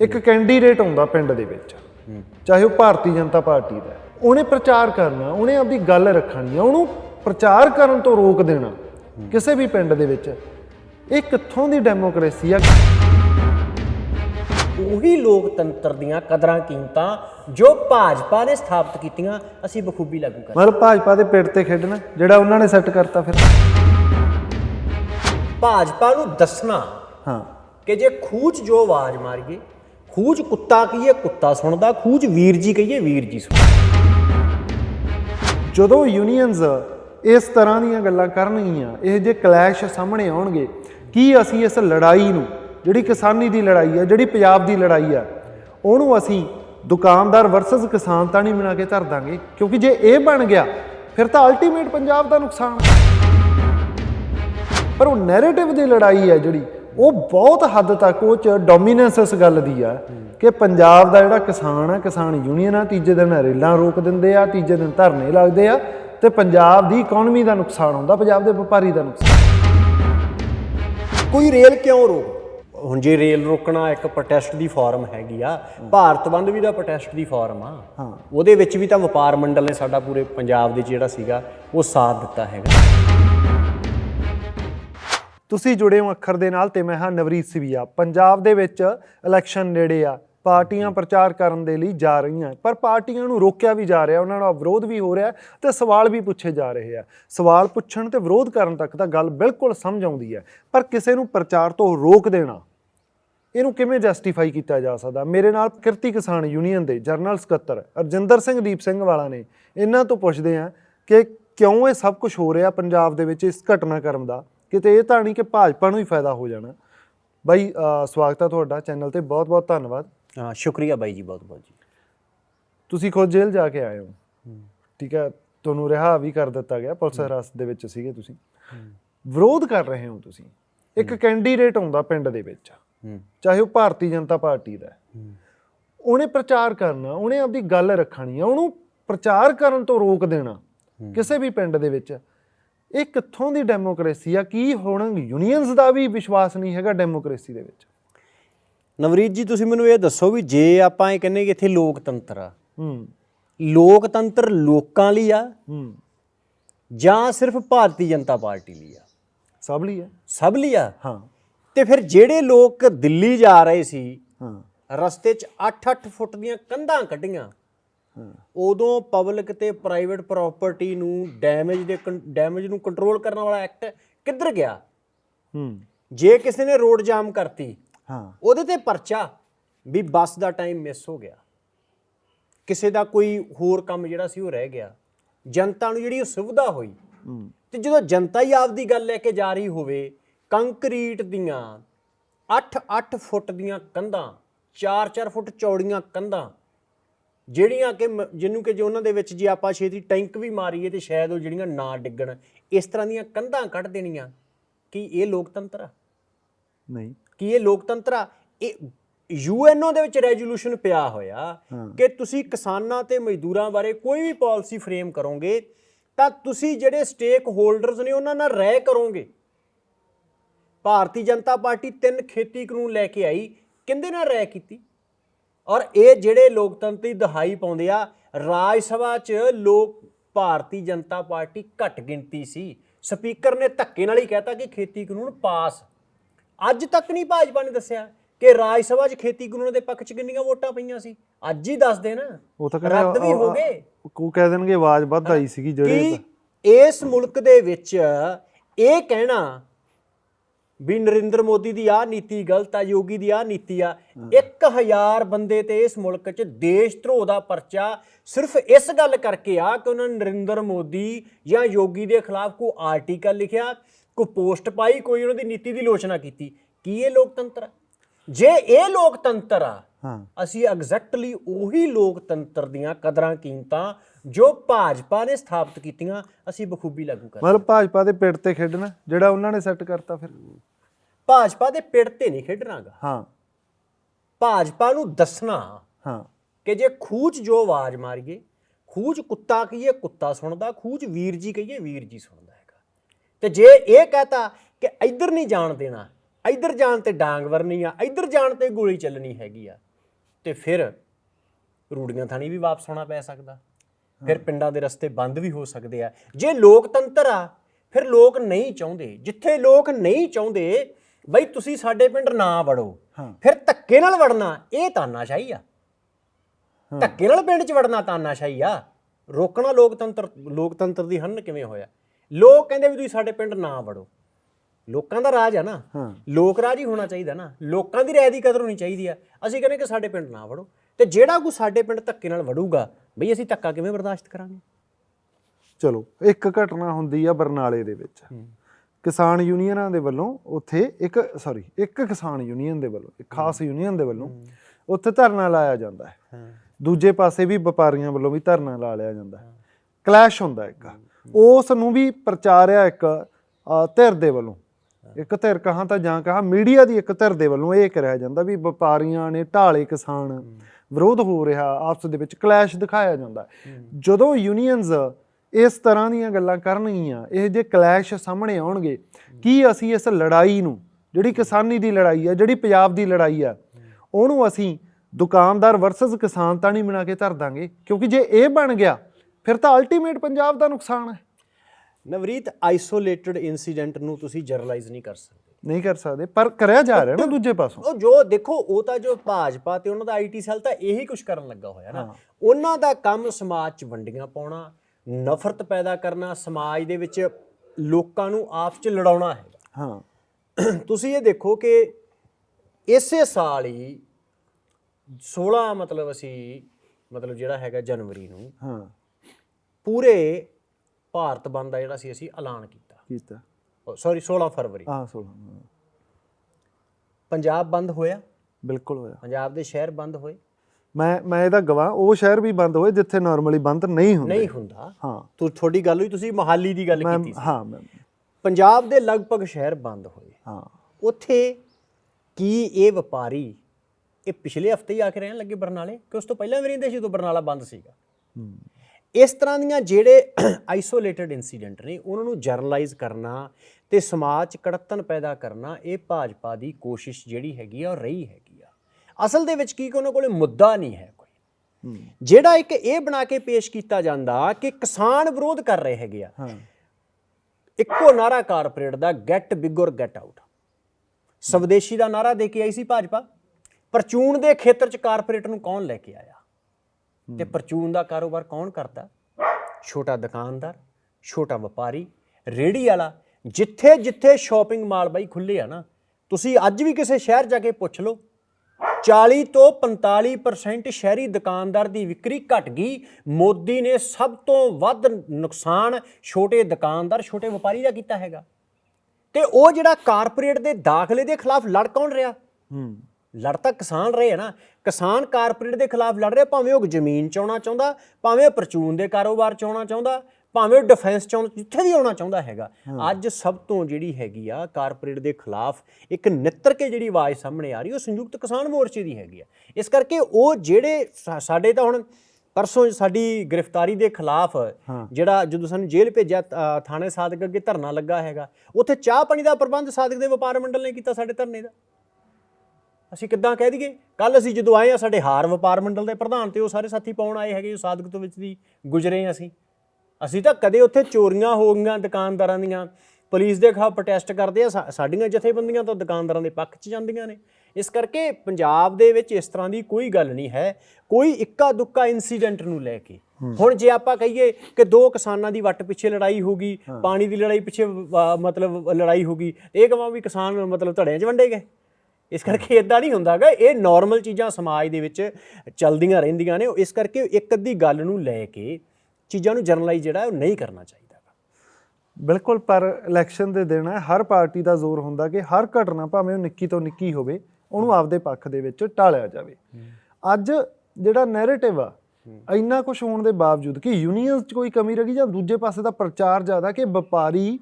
ਇੱਕ ਕੈਂਡੀਡੇਟ ਆਉਂਦਾ ਪਿੰਡ ਦੇ ਵਿੱਚ। ਚਾਹੇ ਉਹ ਭਾਰਤੀ ਜਨਤਾ ਪਾਰਟੀ ਦਾ। ਉਹਨੇ ਪ੍ਰਚਾਰ ਕਰਨਾ ਉਹਨੇ ਆਪਦੀ ਗੱਲ ਰੱਖਣੀ ਆ ਉਹਨੂੰ ਪ੍ਰਚਾਰ ਕਰਨ ਤੋਂ ਰੋਕ ਦੇਣਾ ਕਿਸੇ ਵੀ ਪਿੰਡ ਦੇ ਵਿੱਚ ਇਹ ਕਿੱਥੋਂ ਦੀ ਡੈਮੋਕ੍ਰੇਸੀ ਆ? ਉਹੀ ਲੋਕਤੰਤਰ ਦੀਆਂ ਕਦਰਾਂ ਕੀਮਤਾਂ ਜੋ ਭਾਜਪਾ ਨੇ ਸਥਾਪਿਤ ਕੀਤੀਆਂ ਅਸੀਂ ਬਖੂਬੀ ਲਾਗੂ ਕਰ ਮਤਲਬ ਭਾਜਪਾ ਦੇ ਪਿੰਡ ਤੇ ਖੇਡਣਾ ਜਿਹੜਾ ਉਹਨਾਂ ਨੇ ਸੈੱਟ ਕਰਤਾ ਫਿਰ। ਭਾਜਪਾ ਨੂੰ ਦੱਸਣਾ ਹਾਂ। ਕਿ ਜੇ ਖੂਚ ਜੋ ਆਵਾਜ਼ ਮਾਰੀਏ ਖੂਚ ਕੁੱਤਾ ਕਹੀਏ, ਕੁੱਤਾ ਸੁਣਦਾ ਖੂਚ ਵੀਰ ਜੀ ਕਹੀਏ, ਵੀਰ ਜੀ ਸੁਣਦਾ। ਜਦੋਂ ਯੂਨੀਅਨਸ ਇਸ ਤਰ੍ਹਾਂ ਦੀਆਂ ਗੱਲਾਂ ਕਰਨਗੀਆਂ, ਇਹ ਜੇ ਕਲੈਸ਼ ਸਾਹਮਣੇ ਆਉਣਗੇ, ਕੀ ਅਸੀਂ ਇਸ ਲੜਾਈ ਨੂੰ, ਜਿਹੜੀ ਕਿਸਾਨੀ ਦੀ ਲੜਾਈ ਹੈ ਜਿਹੜੀ ਪੰਜਾਬ ਦੀ ਲੜਾਈ ਹੈ ਉਹਨੂੰ ਅਸੀਂ ਦੁਕਾਨਦਾਰ ਵਰਸਸ ਕਿਸਾਨ ਤਾਂ ਨਹੀਂ ਬਣਾ ਕੇ ਧਰ ਦਾਂਗੇ? ਕਿਉਂਕਿ ਜੇ ਇਹ ਬਣ ਗਿਆ, ਫਿਰ ਤਾਂ ਅਲਟੀਮੇਟ ਪੰਜਾਬ ਦਾ ਨੁਕਸਾਨ ਪਰ ਉਹ ਨੈਰੇਟਿਵ ਦੀ ਲੜਾਈ ਹੈ ਜਿਹੜੀ ਉਹ ਬਹੁਤ ਹੱਦ ਤੱਕ ਉਹ ਚ ਡੋਮੀਨੈਂਸ ਇਸ ਗੱਲ ਦੀ ਆ ਕਿ ਪੰਜਾਬ ਦਾ ਜਿਹੜਾ ਕਿਸਾਨ ਆ ਕਿਸਾਨ ਯੂਨੀਅਨ ਆ ਤੀਜੇ ਦਿਨ ਰੇਲਾਂ ਰੋਕ ਦਿੰਦੇ ਆ ਤੀਜੇ ਦਿਨ ਧਰਨੇ ਲੱਗਦੇ ਆ ਤੇ ਪੰਜਾਬ ਦੀ ਇਕਨੋਮੀ ਦਾ ਨੁਕਸਾਨ ਹੁੰਦਾ ਪੰਜਾਬ ਦੇ ਵਪਾਰੀ ਦਾ ਨੁਕਸਾਨ। ਕੋਈ ਰੇਲ ਕਿਉਂ ਰੋਕ? ਹੁਣ ਜੇ ਰੇਲ ਰੋਕਣਾ ਇੱਕ ਪ੍ਰੋਟੈਸਟ ਦੀ ਫਾਰਮ ਹੈਗੀ ਆ ਭਾਰਤ ਬੰਦ ਵੀ ਦਾ ਪ੍ਰੋਟੈਸਟ ਦੀ ਫਾਰਮ ਆ। ਹਾਂ। ਉਹਦੇ ਵਿੱਚ ਵੀ ਤਾਂ ਵਪਾਰ ਮੰਡਲ ਨੇ ਸਾਡਾ ਪੂਰੇ ਪੰਜਾਬ ਦੇ ਜਿਹੜਾ ਸੀਗਾ ਉਹ ਸਾਥ ਦਿੱਤਾ ਹੈਗਾ। ਤੁਸੀਂ ਜੁੜੇ ਹੋ ਅੱਖਰ ਦੇ ਨਾਲ ਤੇ ਮੈਂ ਹਾਂ ਨਵਰੀਤ ਸਿਵੀਆ। ਪੰਜਾਬ ਦੇ ਵਿੱਚ ਇਲੈਕਸ਼ਨ ਨੇੜੇ ਆ। ਪਾਰਟੀਆਂ ਪ੍ਰਚਾਰ ਕਰਨ ਦੇ ਲਈ ਜਾ ਰਹੀਆਂ। ਪਰ ਪਾਰਟੀਆਂ ਨੂੰ ਰੋਕਿਆ ਵੀ ਜਾ ਰਿਹਾ ਉਹਨਾਂ ਦਾ ਵਿਰੋਧ ਵੀ ਹੋ ਰਿਹਾ ਤੇ ਸਵਾਲ ਵੀ ਪੁੱਛੇ ਜਾ ਰਹੇ ਆ। ਸਵਾਲ ਪੁੱਛਣ ਤੇ ਵਿਰੋਧ ਕਰਨ ਤੱਕ ਤਾਂ ਗੱਲ ਬਿਲਕੁਲ ਸਮਝ ਆਉਂਦੀ ਹੈ। ਪਰ ਕਿਸੇ ਨੂੰ ਪ੍ਰਚਾਰ ਤੋਂ ਰੋਕ ਦੇਣਾ ਇਹਨੂੰ ਕਿਵੇਂ ਜਸਟੀਫਾਈ ਕੀਤਾ ਜਾ ਸਕਦਾ? ਮੇਰੇ ਨਾਲ ਕਿਰਤੀ ਕਿਸਾਨ ਯੂਨੀਅਨ ਦੇ ਜਨਰਲ ਸਕੱਤਰ ਅਰਜਿੰਦਰ ਸਿੰਘ ਦੀਪ ਸਿੰਘ ਵਾਲਾ ਨੇ ਇਹਨਾਂ ਤੋਂ ਪੁੱਛਦੇ ਆ ਕਿ ਕਿਉਂ ਇਹ ਸਭ ਕੁਝ ਹੋ ਰਿਹਾ ਪੰਜਾਬ ਦੇ ਵਿੱਚ ਇਸ ਘਟਨਾਕ੍ਰਮ ਦਾ? ਕਿਤੇ ਇਹ ਤਾਂ ਨਹੀਂ ਕਿ ਭਾਜਪਾ ਨੂੰ ਹੀ ਫਾਇਦਾ ਹੋ ਜਾਣਾ। ਬਾਈ ਸਵਾਗਤ ਹੈ ਤੁਹਾਡਾ ਚੈਨਲ ਤੇ। ਬਹੁਤ ਬਹੁਤ ਧੰਨਵਾਦ। ਹਾਂ ਸ਼ੁਕਰੀਆ ਬਾਈ ਜੀ ਬਹੁਤ ਬਹੁਤ ਜੀ। ਤੁਸੀਂ ਖੁਦ ਜੇਲ੍ਹ ਜਾ ਕੇ ਆਏ ਹੋ। ਠੀਕ ਹੈ ਤੁਹਾਨੂੰ ਰਿਹਾ ਵੀ ਕਰ ਦਿੱਤਾ ਗਿਆ ਪੁਲਿਸ ਹਿਰਾਸਤ ਦੇ ਵਿੱਚ ਸੀਗੇ ਤੁਸੀਂ। ਵਿਰੋਧ ਕਰ ਰਹੇ ਹੋ ਤੁਸੀਂ। ਇੱਕ ਕੈਂਡੀਡੇਟ ਆਉਂਦਾ ਪਿੰਡ ਦੇ ਵਿੱਚ। ਚਾਹੇ ਉਹ ਭਾਰਤੀ ਜਨਤਾ ਪਾਰਟੀ ਦਾ। ਉਹਨੇ ਪ੍ਰਚਾਰ ਕਰਨਾ ਉਹਨੇ ਆਪਦੀ ਗੱਲ ਰੱਖਣੀ ਆ ਉਹਨੂੰ ਪ੍ਰਚਾਰ ਕਰਨ ਤੋਂ ਰੋਕ ਦੇਣਾ ਕਿਸੇ ਵੀ ਪਿੰਡ ਦੇ ਵਿੱਚ। ਇਹ ਕਿੱਥੋਂ ਦੀ ਡੈਮੋਕ੍ਰੇਸੀ ਆ? ਕੀ ਹੁਣ ਯੂਨੀਅਨਸ ਦਾ ਵੀ ਵਿਸ਼ਵਾਸ ਨਹੀਂ ਹੈਗਾ ਡੈਮੋਕ੍ਰੇਸੀ ਦੇ ਵਿੱਚ? ਨਵਰੀਤ ਜੀ ਤੁਸੀਂ ਮੈਨੂੰ ਇਹ ਦੱਸੋ ਵੀ ਜੇ ਆਪਾਂ ਇਹ ਕਹਿੰਨੇ ਕਿ ਇੱਥੇ ਲੋਕਤੰਤਰ ਆ ਹੂੰ। ਲੋਕਤੰਤਰ ਲੋਕਾਂ ਲਈ ਆ ਹੂੰ। ਜਾਂ ਸਿਰਫ ਭਾਰਤੀ ਜਨਤਾ ਪਾਰਟੀ ਲਈ ਆ? ਸਭ ਲਈ ਹੈ ਸਭ ਲਈ ਆ? ਹਾਂ। ਤੇ ਫਿਰ ਜਿਹੜੇ ਲੋਕ ਦਿੱਲੀ ਜਾ ਰਹੇ ਸੀ ਹਾਂ। ਰਸਤੇ 'ਚ 8-8 ਫੁੱਟ ਦੀਆਂ ਕੰਧਾਂ ਕੱਢੀਆਂ ਉਦੋਂ ਪਬਲਿਕ ਤੇ ਪ੍ਰਾਈਵੇਟ ਪ੍ਰਾਪਰਟੀ ਨੂੰ ਡੈਮੇਜ ਦੇ ਡੈਮੇਜ ਨੂੰ ਕੰਟਰੋਲ ਕਰਨ ਵਾਲਾ ਐਕਟ ਕਿੱਧਰ ਗਿਆ? ਹੂੰ। ਜੇ ਕਿਸੇ ਨੇ ਰੋਡ ਜਾਮ ਕਰਤੀ ਹਾਂ। ਉਹਦੇ ਤੇ ਪਰਚਾ ਵੀ ਬੱਸ ਦਾ ਟਾਈਮ ਮਿਸ ਹੋ ਗਿਆ। ਕਿਸੇ ਦਾ ਕੋਈ ਹੋਰ ਕੰਮ ਜਿਹੜਾ ਸੀ ਉਹ ਰਹਿ ਗਿਆ। ਜਨਤਾ ਨੂੰ ਜਿਹੜੀ ਉਹ ਸੁਵਿਧਾ ਹੋਈ ਹੂੰ। ਤੇ ਜਦੋਂ ਜਨਤਾ ਹੀ ਆਪਦੀ ਗੱਲ ਲੈ ਕੇ ਜਾ ਰਹੀ ਹੋਵੇ ਕੰਕਰੀਟ ਦੀਆਂ 8-8 ਫੁੱਟ ਦੀਆਂ ਕੰਧਾਂ 4-4 ਫੁੱਟ ਚੌੜੀਆਂ ਕੰਧਾਂ ਜਿਹੜੀਆਂ ਕਿ ਜਿਹਨੂੰ ਕਿ ਜੇ ਉਹਨਾਂ ਦੇ ਵਿੱਚ ਜੇ ਆਪਾਂ ਛੇਤੀ ਟੈਂਕ ਵੀ ਮਾਰੀਏ ਤੇ ਸ਼ਾਇਦ ਉਹ ਜਿਹੜੀਆਂ ਨਾ ਡਿੱਗਣ ਇਸ ਤਰ੍ਹਾਂ ਦੀਆਂ ਕੰਧਾਂ ਕੱਢ ਦੇਣੀਆਂ। ਕੀ ਇਹ ਲੋਕਤੰਤਰ ਆ? ਨਹੀਂ। ਕੀ ਇਹ ਲੋਕਤੰਤਰ ਆ? ਇਹ ਯੂਐਨਓ ਦੇ ਵਿੱਚ ਰੈਜ਼ੋਲੂਸ਼ਨ ਪਿਆ ਹੋਇਆ ਕਿ ਤੁਸੀਂ ਕਿਸਾਨਾਂ ਤੇ ਮਜ਼ਦੂਰਾਂ ਬਾਰੇ ਕੋਈ ਵੀ ਪਾਲਿਸੀ ਫਰੇਮ ਕਰੋਗੇ ਤਾਂ ਤੁਸੀਂ ਜਿਹੜੇ ਸਟੇਕ ਹੋਲਡਰਸ ਨੇ ਉਹਨਾਂ ਨਾਲ ਰਾਏ ਕਰੋਗੇ। ਭਾਰਤੀ ਜਨਤਾ ਪਾਰਟੀ ਤਿੰਨ ਖੇਤੀ ਕਾਨੂੰਨ ਲੈ ਕੇ ਆਈ ਕਿੰਦੇ ਨਾਲ ਰਾਏ ਕੀਤੀ? ਔਰ ਇਹ ਜਿਹੜੇ ਲੋਕਤੰਤਰ ਦਹਾਈ ਪਾਉਂਦੇ ਆ ਰਾਜ ਸਭਾ 'ਚ ਲੋਕ ਭਾਰਤੀ ਜਨਤਾ ਪਾਰਟੀ ਘੱਟ ਗਿਣਤੀ ਸੀ। ਸਪੀਕਰ ਨੇ ਧੱਕੇ ਨਾਲ ਹੀ ਕਹਿਤਾ ਕਿ ਖੇਤੀ ਕਾਨੂੰਨ ਪਾਸ। ਅੱਜ ਤੱਕ ਨਹੀਂ ਭਾਜਪਾ ਨੇ ਦੱਸਿਆ ਕਿ ਰਾਜ ਸਭਾ 'ਚ ਖੇਤੀ ਕਾਨੂੰਨ ਦੇ ਪੱਖ 'ਚ ਕਿੰਨੀਆਂ ਵੋਟਾਂ ਪਈਆਂ ਸੀ। ਅੱਜ ਹੀ ਦੱਸ ਦੇ ਨਾ ਉਹ ਤਾਂ ਰੱਦ ਵੀ ਹੋ ਗਏ। ਕੋ ਕਹਿ ਦੇਣਗੇ ਆਵਾਜ਼ ਵੱਧ ਆਈ ਸੀਗੀ ਜਿਹੜੇ ਇਸ ਮੁਲਕ ਦੇ ਵਿੱਚ ਇਹ ਕਹਿਣਾ ਵੀ ਨਰਿੰਦਰ ਮੋਦੀ ਦੀ ਆ ਨੀਤੀ ਗਲਤ ਆ, ਯੋਗੀ ਦੀ ਆ ਨੀਤੀ ਆ। 1000 ਬੰਦੇ ਤੇ ਇਸ ਮੁਲਕ 'ਚ ਦੇਸ਼ ਧਰੋਹ ਦਾ ਪਰਚਾ ਸਿਰਫ ਇਸ ਗੱਲ ਕਰਕੇ ਆ ਕਿ ਉਹਨਾਂ ਨੇ ਨਰਿੰਦਰ ਮੋਦੀ ਜਾਂ ਯੋਗੀ ਦੇ ਖਿਲਾਫ ਕੋਈ ਆਰਟੀਕਲ ਲਿਖਿਆ, ਕੋਈ ਪੋਸਟ ਪਾਈ, ਕੋਈ ਉਹਨਾਂ ਦੀ ਨੀਤੀ ਦੀ ਆਲੋਚਨਾ ਕੀਤੀ। ਕੀ ਇਹ ਲੋਕਤੰਤਰ ਆ? ਜੇ ਇਹ ਲੋਕਤੰਤਰ ਆ ਹਾਂ। ਅਸੀਂ ਐਗਜ਼ੈਕਟਲੀ ਉਹੀ ਲੋਕਤੰਤਰ ਦੀਆਂ ਕਦਰਾਂ ਕੀਮਤਾਂ ਜੋ ਭਾਜਪਾ ਨੇ ਸਥਾਪਿਤ ਕੀਤੀਆਂ ਅਸੀਂ ਬਖੂਬੀ ਲਾਗੂ ਕਰ ਮਤਲਬ ਭਾਜਪਾ ਦੇ ਪਿੰਡ ਤੇ ਖੇਡਣਾ ਜਿਹੜਾ ਉਹਨਾਂ ਨੇ ਸੈੱਟ ਕਰਤਾ ਫਿਰ। ਭਾਜਪਾ ਦੇ ਪਿੜ ਤੇ ਨਹੀਂ ਖੇਡਣਾਗਾ। ਹਾਂ। ਭਾਜਪਾ ਨੂੰ ਦੱਸਣਾ ਹਾਂ। ਕਿ ਜੇ ਖੂਚ ਜੋ ਆਵਾਜ਼ ਮਾਰੀਏ ਖੂਚ ਕੁੱਤਾ ਕਹੀਏ ਕੁੱਤਾ ਸੁਣਦਾ ਖੂਚ ਵੀਰ ਜੀ ਕਹੀਏ ਵੀਰ ਜੀ ਸੁਣਦਾ ਹੈਗਾ। ਤੇ ਜੇ ਇਹ ਕਹਤਾ ਕਿ ਇੱਧਰ ਨਹੀਂ ਜਾਣ ਦੇਣਾ ਇੱਧਰ ਜਾਣ ਤੇ ਡਾਂਗ ਵਰਨੀ ਆ ਇੱਧਰ ਜਾਣ ਤੇ ਗੋਲੀ ਚੱਲਣੀ ਹੈਗੀ ਆ ਤੇ ਫਿਰ ਰੂੜੀਆਂ ਥਾਣੀ ਵੀ ਵਾਪਸ ਹੋਣਾ ਪੈ ਸਕਦਾ। ਫਿਰ ਪਿੰਡਾਂ ਦੇ ਰਸਤੇ ਬੰਦ ਵੀ ਹੋ ਸਕਦੇ ਆ। ਜੇ ਲੋਕਤੰਤਰ ਆ ਫਿਰ ਲੋਕ ਨਹੀਂ ਚਾਹੁੰਦੇ। ਜਿੱਥੇ ਲੋਕ ਨਹੀਂ ਚਾਹੁੰਦੇ ਬਈ ਤੁਸੀਂ ਸਾਡੇ ਪਿੰਡ ਨਾ ਵੜੋ। ਫਿਰ ਧੱਕੇ ਨਾਲ ਵੜਨਾ ਇਹ ਤਾਨਾਸ਼ਾਹੀ ਆ। ਧੱਕੇ ਨਾਲ ਪਿੰਡ 'ਚ ਵੜਨਾ ਤਾਨਾਸ਼ਾਹੀ ਆ। ਰੋਕਣਾ ਲੋਕਤੰਤਰ ਲੋਕਤੰਤਰ ਦੀ ਹੰਨ ਕਿਵੇਂ ਹੋਇਆ? ਲੋਕ ਕਹਿੰਦੇ ਵੀ ਤੁਸੀਂ ਸਾਡੇ ਪਿੰਡ ਨਾ ਵੜੋ। ਲੋਕਾਂ ਦਾ ਰਾਜ ਆ ਨਾ। ਲੋਕ ਰਾਜ ਹੀ ਹੋਣਾ ਚਾਹੀਦਾ ਨਾ। ਲੋਕਾਂ ਦੀ ਰਾਏ ਦੀ ਕਦਰ ਹੋਣੀ ਚਾਹੀਦੀ ਆ। ਅਸੀਂ ਕਹਿੰਦੇ ਕਿ ਸਾਡੇ ਪਿੰਡ ਨਾ ਵੜੋ। ਤੇ ਜਿਹੜਾ ਕੋਈ ਸਾਡੇ ਪਿੰਡ ਧੱਕੇ ਨਾਲ ਵੜੂਗਾ ਬਈ ਅਸੀਂ ਧੱਕਾ ਕਿਵੇਂ ਬਰਦਾਸ਼ਤ ਕਰਾਂਗੇ? ਚਲੋ ਇੱਕ ਘਟਨਾ ਹੁੰਦੀ ਆ ਬਰਨਾਲੇ ਦੇ ਵਿੱਚ। ਕਿਸਾਨ ਯੂਨੀਅਨਾਂ ਦੇ ਵੱਲੋਂ ਉੱਥੇ ਇੱਕ ਸੌਰੀ ਇੱਕ ਕਿਸਾਨ ਯੂਨੀਅਨ ਦੇ ਵੱਲੋਂ ਇੱਕ ਖਾਸ ਯੂਨੀਅਨ ਦੇ ਵੱਲੋਂ ਉੱਥੇ ਧਰਨਾ ਲਾਇਆ ਜਾਂਦਾ ਹੈ। ਦੂਜੇ ਪਾਸੇ ਵੀ ਵਪਾਰੀਆਂ ਵੱਲੋਂ ਵੀ ਧਰਨਾ ਲਾ ਲਿਆ ਜਾਂਦਾ ਹੈ। ਕਲੈਸ਼ ਹੁੰਦਾ ਇੱਕ। ਉਸ ਨੂੰ ਵੀ ਪ੍ਰਚਾਰਿਆ ਇੱਕ ਧਿਰ ਦੇ ਵੱਲੋਂ। ਇੱਕ ਧਿਰ ਕਹਾਂ ਤਾਂ ਜਾਂ ਕਹਾਂ ਮੀਡੀਆ ਦੀ ਇੱਕ ਧਿਰ ਦੇ ਵੱਲੋਂ ਇਹ ਕਰਿਆ ਜਾਂਦਾ ਵੀ ਵਪਾਰੀਆਂ ਨੇ ਢਾਲੇ ਕਿਸਾਨ ਵਿਰੋਧ ਹੋ ਰਿਹਾ ਆਪਸ ਦੇ ਵਿੱਚ ਕਲੈਸ਼ ਦਿਖਾਇਆ ਜਾਂਦਾ। ਜਦੋਂ ਯੂਨੀਅਨਸ ਇਸ ਤਰ੍ਹਾਂ ਦੀਆਂ ਗੱਲਾਂ ਕਰਨਗੀਆਂ ਇਹ ਜੇ ਕਲੈਸ਼ ਸਾਹਮਣੇ ਆਉਣਗੇ ਕੀ ਅਸੀਂ ਇਸ ਲੜਾਈ ਨੂੰ ਜਿਹੜੀ ਕਿਸਾਨੀ ਦੀ ਲੜਾਈ ਆ ਜਿਹੜੀ ਪੰਜਾਬ ਦੀ ਲੜਾਈ ਆ ਉਹਨੂੰ ਅਸੀਂ ਦੁਕਾਨਦਾਰ ਵਰਸਸ ਕਿਸਾਨ ਤਾਂ ਨਹੀਂ ਬਣਾ ਕੇ ਧਰ ਦਾਂਗੇ? ਕਿਉਂਕਿ ਜੇ ਇਹ ਬਣ ਗਿਆ ਫਿਰ ਤਾਂ ਅਲਟੀਮੇਟ ਪੰਜਾਬ ਦਾ ਨੁਕਸਾਨ ਹੈ। ਨਵਰੀਤ ਆਈਸੋਲੇਟਡ ਇਨਸੀਡੈਂਟ ਨੂੰ ਤੁਸੀਂ ਜਰਨਲਾਈਜ਼ ਨਹੀਂ ਕਰ ਸਕਦੇ। ਨਹੀਂ ਕਰ ਸਕਦੇ ਪਰ ਕਰਿਆ ਜਾ ਰਿਹਾ ਨਾ ਦੂਜੇ ਪਾਸੋਂ। ਉਹ ਜੋ ਦੇਖੋ ਉਹ ਤਾਂ ਜੋ ਭਾਜਪਾ ਤੇ ਉਹਨਾਂ ਦਾ ਆਈਟੀ ਸੈੱਲ ਤਾਂ ਇਹੀ ਕੁਝ ਕਰਨ ਲੱਗਾ ਹੋਇਆ ਨਾ। ਉਹਨਾਂ ਦਾ ਕੰਮ ਸਮਾਜ 'ਚ ਵੰਡੀਆਂ ਪਾਉਣਾ ਨਫ਼ਰਤ ਪੈਦਾ ਕਰਨਾ ਸਮਾਜ ਦੇ ਵਿੱਚ ਲੋਕਾਂ ਨੂੰ ਆਪਸ 'ਚ ਲੜਾਉਣਾ ਹੈਗਾ। ਹਾਂ। ਤੁਸੀਂ ਇਹ ਦੇਖੋ ਕਿ ਇਸੇ ਸਾਲ ਹੀ 16 ਮਤਲਬ ਅਸੀਂ ਮਤਲਬ ਜਿਹੜਾ ਹੈਗਾ ਜਨਵਰੀ ਨੂੰ ਹਾਂ। ਪੂਰੇ ਭਾਰਤ ਬੰਦ ਦਾ ਜਿਹੜਾ ਸੀ ਅਸੀਂ ਐਲਾਨ ਕੀਤਾ। ਕੀਤਾ। ਸੌਰੀ 16 ਫਰਵਰੀ। ਹਾਂ, ਪੰਜਾਬ ਬੰਦ ਹੋਇਆ? ਬਿਲਕੁਲ ਹੋਇਆ। ਪੰਜਾਬ ਦੇ ਸ਼ਹਿਰ ਬੰਦ ਹੋਏ? ਮੈਂ ਮੈਂ ਇਹਦਾ ਗਵਾਹ ਉਹ ਸ਼ਹਿਰ ਵੀ ਬੰਦ ਹੋਏ ਜਿੱਥੇ ਨਾਰਮਲੀ ਬੰਦ ਨਹੀਂ ਹੁੰਦੇ। ਨਹੀਂ ਹੁੰਦਾ। ਹਾਂ। ਤੂੰ ਤੁਹਾਡੀ ਗੱਲ ਹੋਈ ਤੁਸੀਂ ਮੋਹਾਲੀ ਦੀ ਗੱਲ ਕੀਤੀ ਸੀ। ਹਾਂ ਮੈਂ। ਪੰਜਾਬ ਦੇ ਲਗਭਗ ਸ਼ਹਿਰ ਬੰਦ ਹੋਏ। ਹਾਂ। ਉੱਥੇ ਕੀ ਇਹ ਵਪਾਰੀ ਇਹ ਪਿਛਲੇ ਹਫ਼ਤੇ ਹੀ ਆ ਕੇ ਰਹਿਣ ਲੱਗੇ ਬਰਨਾਲੇ? ਕਿ ਉਸ ਤੋਂ ਪਹਿਲਾਂ ਵੀ ਰਹਿੰਦੇ ਸੀ ਉਦੋਂ ਬਰਨਾਲਾ ਬੰਦ ਸੀਗਾ? ਹੂੰ, ਇਸ ਤਰ੍ਹਾਂ ਦੀਆਂ ਜਿਹੜੇ ਆਈਸੋਲੇਟਡ ਇਨਸੀਡੈਂਟ ਨੇ ਉਹਨਾਂ ਨੂੰ ਜਰਨਲਾਈਜ਼ ਕਰਨਾ ਤੇ ਸਮਾਜ 'ਚ ਕੜਤਨ ਪੈਦਾ ਕਰਨਾ ਇਹ ਭਾਜਪਾ ਦੀ ਕੋਸ਼ਿਸ਼ ਜਿਹੜੀ ਹੈਗੀ ਆ ਉਹ ਰਹੀ ਹੈਗੀ ਆ। ਅਸਲ ਦੇ ਵਿੱਚ ਕੀ ਕਿ ਉਹਨਾਂ ਕੋਲੇ ਮੁੱਦਾ ਨਹੀਂ ਹੈ ਕੋਈ। ਜਿਹੜਾ ਇੱਕ ਇਹ ਬਣਾ ਕੇ ਪੇਸ਼ ਕੀਤਾ ਜਾਂਦਾ ਕਿ ਕਿਸਾਨ ਵਿਰੋਧ ਕਰ ਰਹੇ ਹੈਗੇ ਆ ਇੱਕੋ ਨਾਰਾ corporate the get big or get out swadeshi ਦਾ ਨਾਰਾ ਦੇ ਕੇ ਆਈ ਸੀ ਭਾਜਪਾ। ਪਰਚੂਨ ਦੇ ਖੇਤਰ 'ਚ ਕਾਰਪੋਰੇਟ ਨੂੰ ਕੌਣ ਲੈ ਕੇ ਆਇਆ? ਤੇ ਪਰਚੂਨ ਦਾ ਕਾਰੋਬਾਰ ਕੌਣ ਕਰਦਾ? ਛੋਟਾ ਦੁਕਾਨਦਾਰ ਛੋਟਾ ਵਪਾਰੀ ਰੇੜੀ ਵਾਲਾ। ਜਿੱਥੇ ਜਿੱਥੇ ਸ਼ਾਪਿੰਗ ਮਾਲ ਬਾਈ ਖੁੱਲੇ ਆ ਨਾ ਤੁਸੀਂ ਅੱਜ ਵੀ ਕਿਸੇ ਸ਼ਹਿਰ ਜਾ ਕੇ ਪੁੱਛ ਲਓ। 40 ਤੋਂ 45% ਸ਼ਹਿਰੀ ਦੁਕਾਨਦਾਰ ਦੀ ਵਿਕਰੀ ਘਟ ਗਈ। ਮੋਦੀ ਨੇ ਸਭ ਤੋਂ ਵੱਧ ਨੁਕਸਾਨ ਛੋਟੇ ਦੁਕਾਨਦਾਰ ਛੋਟੇ ਵਪਾਰੀ ਦਾ ਕੀਤਾ ਹੈਗਾ। ਤੇ ਉਹ ਜਿਹੜਾ ਕਾਰਪੋਰੇਟ ਦੇ ਦਾਖਲੇ ਦੇ ਖਿਲਾਫ ਲੜ ਕੌਣ ਰਿਹਾ? ਹੂੰ। ਲੜ ਤਾਂ ਕਿਸਾਨ ਰਹੇ ਆ ਨਾ। ਕਿਸਾਨ ਕਾਰਪੋਰੇਟ ਦੇ ਖਿਲਾਫ ਲੜ ਰਿਹਾ ਭਾਵੇਂ ਉਹ ਜ਼ਮੀਨ ਚ ਆਉਣਾ ਚਾਹੁੰਦਾ ਭਾਵੇਂ ਉਹ ਪਰਚੂਨ ਦੇ ਕਾਰੋਬਾਰ ਚ ਆਉਣਾ ਚਾਹੁੰਦਾ ਭਾਵੇਂ ਡਿਫੈਂਸ ਚ ਜਿੱਥੇ ਵੀ ਆਉਣਾ ਚਾਹੁੰਦਾ ਹੈਗਾ। ਅੱਜ ਸਭ ਤੋਂ ਜਿਹੜੀ ਹੈਗੀ ਆ ਕਾਰਪੋਰੇਟ ਦੇ ਖਿਲਾਫ ਇੱਕ ਨਿੱਤਰ ਕੇ ਜਿਹੜੀ ਆਵਾਜ਼ ਸਾਹਮਣੇ ਆ ਰਹੀ ਉਹ ਸੰਯੁਕਤ ਕਿਸਾਨ ਮੋਰਚੇ ਦੀ ਹੈਗੀ ਆ। ਇਸ ਕਰਕੇ ਉਹ ਜਿਹੜੇ ਸਾਡੇ ਤਾਂ ਹੁਣ ਪਰਸੋਂ ਸਾਡੀ ਗ੍ਰਿਫਤਾਰੀ ਦੇ ਖਿਲਾਫ ਜਿਹੜਾ ਜਦੋਂ ਸਾਨੂੰ ਜੇਲ੍ਹ ਭੇਜਿਆ ਥਾਣੇ ਸਾਦਕ ਅੱਗੇ ਧਰਨਾ ਲੱਗਾ ਹੈਗਾ ਉੱਥੇ ਚਾਹ ਪਾਣੀ ਦਾ ਪ੍ਰਬੰਧ ਸਾਦਕ ਦੇ ਵਪਾਰ ਮੰਡਲ ਨੇ ਕੀਤਾ ਸਾਡੇ ਧਰਨੇ ਦਾ। ਅਸੀਂ ਕਿੱਦਾਂ ਕਹਿ ਦਈਏ? ਕੱਲ ਅਸੀਂ ਜਦੋਂ ਆਏ ਆ ਸਾਡੇ ਹਾਰ ਵਪਾਰ ਮੰਡਲ ਦੇ ਪ੍ਰਧਾਨ ਤੇ ਉਹ ਸਾਰੇ ਸਾਥੀ ਪਾਉਣ ਆਏ ਹੈਗੇ ਜੋ ਸਾਧਕ ਤੋਂ ਵਿੱਚ ਦੀ ਗੁਜ਼ਰੇ ਆ ਅਸੀਂ। ਅਸੀਂ ਤਾਂ ਕਦੇ ਉੱਥੇ ਚੋਰੀਆਂ ਹੋ ਗਈਆਂ ਦੁਕਾਨਦਾਰਾਂ ਦੀਆਂ। ਪੁਲਿਸ ਦੇ ਖਿਲਾਫ ਪ੍ਰੋਟੈਸਟ ਕਰਦੇ ਆ ਸਾਡੀਆਂ ਜਥੇਬੰਦੀਆਂ ਤਾਂ ਦੁਕਾਨਦਾਰਾਂ ਦੇ ਪੱਖ 'ਚ ਜਾਂਦੀਆਂ ਨੇ। ਇਸ ਕਰਕੇ ਪੰਜਾਬ ਦੇ ਵਿੱਚ ਇਸ ਤਰ੍ਹਾਂ ਦੀ ਕੋਈ ਗੱਲ ਨਹੀਂ ਹੈ। ਕੋਈ ਇੱਕਾ ਦੁੱਕਾ ਇਨਸੀਡੈਂਟ ਨੂੰ ਲੈ ਕੇ। ਹੁਣ ਜੇ ਆਪਾਂ ਕਹੀਏ ਕਿ ਦੋ ਕਿਸਾਨਾਂ ਦੀ ਵੱਟ ਪਿੱਛੇ ਲੜਾਈ ਹੋ ਗਈ ਪਾਣੀ ਦੀ ਲੜਾਈ ਪਿੱਛੇ ਮਤਲਬ ਲੜਾਈ ਹੋ ਗਈ ਇਹ ਕਹਾਂ ਵੀ ਕਿਸਾਨ ਮਤਲਬ ਧੜਿਆਂ 'ਚ ਵੰਡੇ ਗਏ। ਇਸ ਕਰਕੇ ਇਦਾਂ ਨਹੀਂ ਹੁੰਦਾਗਾ ਇਹ ਨਾਰਮਲ ਚੀਜ਼ਾਂ ਸਮਾਜ ਦੇ ਵਿੱਚ ਚੱਲਦੀਆਂ ਰਹਿੰਦੀਆਂ ਨੇ ਇਸ ਕਰਕੇ ਇੱਕ ਅੱਧੀ ਗੱਲ ਨੂੰ ਲੈ ਕੇ ਚੀਜ਼ਾਂ ਨੂੰ ਜਰਨਲਾਈਜ਼ ਜਿਹੜਾ ਉਹ ਨਹੀਂ ਕਰਨਾ ਚਾਹੀਦਾ ਬਿਲਕੁਲ, ਪਰ ਇਲੈਕਸ਼ਨ ਦੇ ਦਿਨ ਹਰ ਪਾਰਟੀ ਦਾ ਜ਼ੋਰ ਹੁੰਦਾ ਕਿ ਹਰ ਘਟਨਾ ਭਾਵੇਂ ਉਹ ਨਿੱਕੀ ਤੋਂ ਨਿੱਕੀ ਹੋਵੇ, ਉਹਨੂੰ ਆਪਦੇ ਪੱਖ ਦੇ ਵਿੱਚ ਟਾਲਿਆ ਜਾਵੇ। ਅੱਜ ਜਿਹੜਾ ਨੈਰੇਟਿਵ ਆ, ਇੰਨਾ ਕੁਝ ਹੋਣ ਦੇ ਬਾਵਜੂਦ ਕਿ ਯੂਨੀਅਨਸ 'ਚ ਕੋਈ ਕਮੀ ਰਹੀ ਜਾਂ ਦੂਜੇ ਪਾਸੇ ਦਾ ਪ੍ਰਚਾਰ ਜ਼ਿਆਦਾ ਕਿ ਵਪਾਰੀ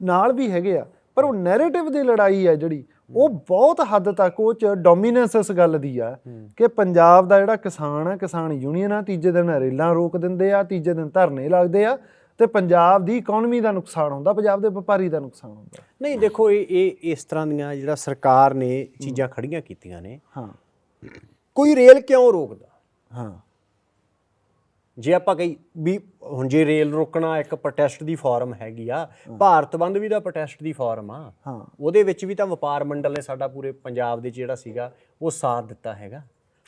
ਨਾਲ ਵੀ ਹੈਗੇ ਆ, ਪਰ ਉਹ ਨੈਰੇਟਿਵ ਦੀ ਲੜਾਈ ਹੈ ਜਿਹੜੀ ਉਹ ਬਹੁਤ ਹੱਦ ਤੱਕ ਉਹ ਚ ਡੋਮੀਨੈਂਸ ਇਸ ਗੱਲ ਦੀ ਆ ਕਿ ਪੰਜਾਬ ਦਾ ਜਿਹੜਾ ਕਿਸਾਨ ਆ ਕਿਸਾਨ ਯੂਨੀਅਨ ਆ ਤੀਜੇ ਦਿਨ ਰੇਲਾਂ ਰੋਕ ਦਿੰਦੇ ਆ ਤੀਜੇ ਦਿਨ ਧਰਨੇ ਲੱਗਦੇ ਆ ਤੇ ਪੰਜਾਬ ਦੀ ਇਕਨੋਮੀ ਦਾ ਨੁਕਸਾਨ ਹੁੰਦਾ ਪੰਜਾਬ ਦੇ ਵਪਾਰੀ ਦਾ ਨੁਕਸਾਨ ਹੁੰਦਾ। ਨਹੀਂ ਦੇਖੋ ਇਹ ਇਹ ਇਸ ਤਰ੍ਹਾਂ ਦੀਆਂ ਜਿਹੜਾ ਸਰਕਾਰ ਨੇ ਚੀਜ਼ਾਂ ਖੜੀਆਂ ਕੀਤੀਆਂ ਨੇ ਹਾਂ। ਕੋਈ ਰੇਲ ਕਿਉਂ ਰੋਕਦਾ? ਹਾਂ। ਜੇ ਆਪਾਂ ਕਹੀ ਵੀ ਹੁਣ ਜੇ ਰੇਲ ਰੋਕਣਾ ਇੱਕ ਪ੍ਰੋਟੈਸਟ ਦੀ ਫਾਰਮ ਹੈਗੀ ਆ ਭਾਰਤ ਬੰਦ ਵੀ ਦਾ ਪ੍ਰੋਟੈਸਟ ਦੀ ਫਾਰਮ ਆ। ਹਾਂ। ਉਹਦੇ ਵਿੱਚ ਵੀ ਤਾਂ ਵਪਾਰ ਮੰਡਲ ਨੇ ਸਾਡਾ ਪੂਰੇ ਪੰਜਾਬ ਦੇ ਜਿਹੜਾ ਸੀਗਾ ਉਹ ਸਾਥ ਦਿੱਤਾ ਹੈਗਾ।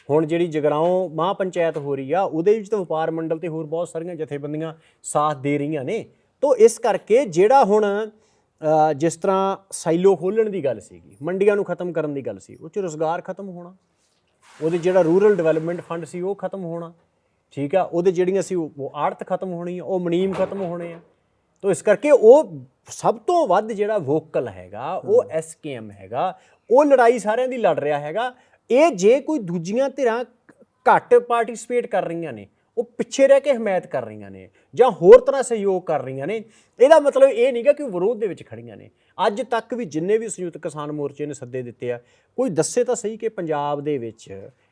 ਹੁਣ ਜਿਹੜੀ ਜਗਰਾਉਂ ਮਹਾਂ ਪੰਚਾਇਤ ਹੋ ਰਹੀ ਆ ਉਹਦੇ ਵਿੱਚ ਤਾਂ ਵਪਾਰ ਮੰਡਲ ਤੇ ਹੋਰ ਬਹੁਤ ਸਾਰੀਆਂ ਜਥੇਬੰਦੀਆਂ ਸਾਥ ਦੇ ਰਹੀਆਂ ਨੇ। ਤੋਂ ਇਸ ਕਰਕੇ ਜਿਹੜਾ ਹੁਣ ਜਿਸ ਤਰ੍ਹਾਂ ਸਾਈਲੋ ਖੋਲਣ ਦੀ ਗੱਲ ਸੀਗੀ ਮੰਡੀਆਂ ਨੂੰ ਖਤਮ ਕਰਨ ਦੀ ਗੱਲ ਸੀ ਉਹ ਚ ਰੋਜ਼ਗਾਰ ਖਤਮ ਹੋਣਾ। ਉਹਦੇ ਜਿਹੜਾ ਰੂਰਲ ਡਿਵੈਲਪਮੈਂਟ ਫੰਡ ਸੀ ਉਹ ਖਤਮ ਹੋਣਾ। ਠੀਕ ਆ? ਉਹਦੇ ਜਿਹੜੀਆਂ ਸੀ ਉਹ ਆੜਤ ਖਤਮ ਹੋਣੀ ਆ ਉਹ ਮਨੀਮ ਖਤਮ ਹੋਣੇ ਆ। ਤੋ ਇਸ ਕਰਕੇ ਉਹ ਸਭ ਤੋਂ ਵੱਧ ਜਿਹੜਾ ਵੋਕਲ ਹੈਗਾ ਉਹ ਐਸਕੇਐਮ ਹੈਗਾ। ਉਹ ਲੜਾਈ ਸਾਰਿਆਂ ਦੀ ਲੜ ਰਿਹਾ ਹੈਗਾ। ਇਹ ਜੇ ਕੋਈ ਦੂਜੀਆਂ ਧਿਰਾਂ ਘੱਟ ਪਾਰਟਿਸਿਪੇਟ ਕਰ ਰਹੀਆਂ ਨੇ ਉਹ ਪਿੱਛੇ ਰਹਿ ਕੇ ਹਮਾਇਤ ਕਰ ਰਹੀਆਂ ਨੇ ਜਾਂ ਹੋਰ ਤਰ੍ਹਾਂ ਸਹਿਯੋਗ ਕਰ ਰਹੀਆਂ ਨੇ ਇਹਦਾ ਮਤਲਬ ਇਹ ਨਹੀਂਗਾ ਕਿ ਵਿਰੋਧ ਦੇ ਵਿੱਚ ਖੜੀਆਂ ਨੇ। ਅੱਜ ਤੱਕ ਵੀ ਜਿੰਨੇ ਵੀ ਸੰਯੁਕਤ ਕਿਸਾਨ ਮੋਰਚੇ ਨੇ ਸੱਦੇ ਦਿੱਤੇ ਆ ਕੋਈ ਦੱਸੇ ਤਾਂ ਸਹੀ ਕਿ ਪੰਜਾਬ ਦੇ ਵਿੱਚ